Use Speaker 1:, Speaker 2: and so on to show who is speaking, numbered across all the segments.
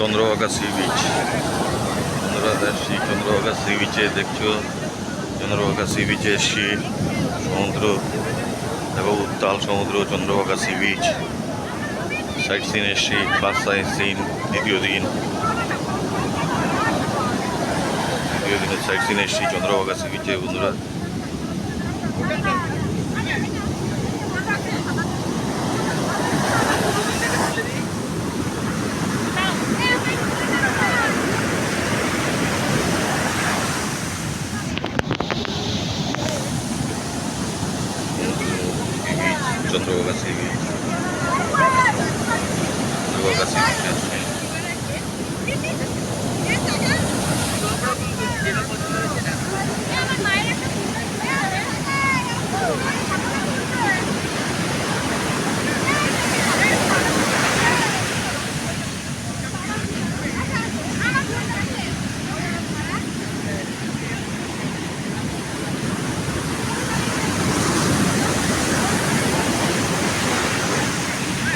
Speaker 1: Chandrabhaga sea beach. বন্ধুরা Chandrabhaga sea বিচে দেখছ, চন্দ্রভাগা সি বিচে এসছি সমুদ্র এবং উত্তাল সমুদ্র, Chandrabhaga sea beach. Sight scene এসছি ফার্স্ট সাইট সিন, দ্বিতীয় দিন। দ্বিতীয় দিনের সাইট সিন এসছি, চন্দ্রভাগা সি বিচে, বন্ধুরা। Chandrabhaga sea beach Chandrabhaga sea beach এসছি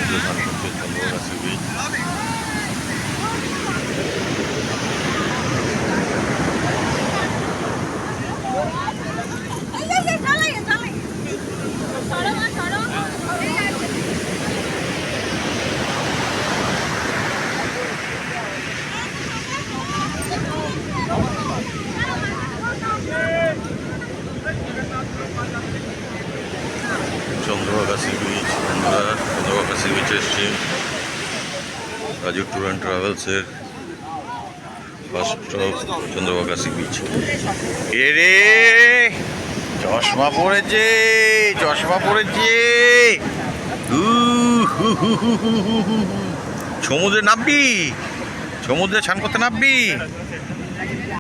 Speaker 1: প্রধান হচ্ছে Chandrabhaga sea beach sea beach আমরা চন্দ্রভাগা সি বিচ এসছি রাজু ট্যুর অ্যান্ড ট্রাভেলসের বিচ এ রে! চশমা পড়েছে চশমা পড়েছে। সমুদ্রে নামবি, সমুদ্রে স্নান করতে নামবি।